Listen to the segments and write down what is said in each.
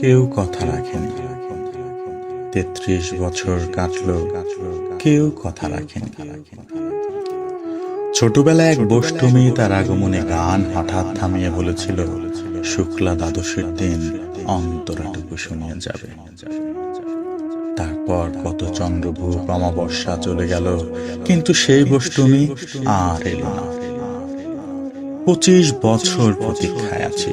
কেউ কথা রাখেনি তেত্রিশ বছর কাটলো, কেউ কথা রাখেনি ছোটবেলায় এক বষ্টমী তার আগমনে গান হঠাৎ থামিয়ে বলেছিল, শুক্লা দ্বাদশের দিন অন্তরাটুকু শুনিয়ে যাবে। তারপর কত চন্দ্রভূপ অমাবস্যা চলে গেল, কিন্তু সেই বষ্টমী আর এলো না। পঁচিশ বছর প্রতীক্ষায় আছি।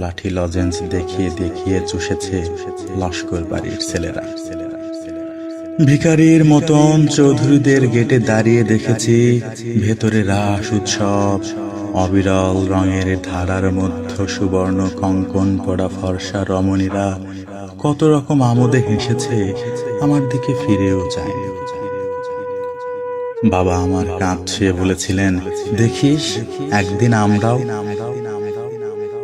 লাঠি লজেন্স দেখিয়ে দেখিয়ে চুষেছে লস্কর বাড়ির ছেলেরা। ভিখারির মতন চৌধুরীদের গেটে দাঁড়িয়ে দেখেছি ভেতরে রাস উৎসব, অবিরল রঙের ধারার মধ্য সুবর্ণ কঙ্কন পড়া ফর্সা রমণীরা কত রকম আমোদে হেসেছে, আমার দিকে ফিরেও চায়নি বাবা আমার কাঁদছে বলেছিলেন, দেখিস, একদিন আমরাও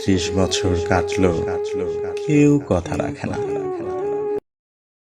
তেত্রিশ বছর কাটলো কেউ কথা রাখে না।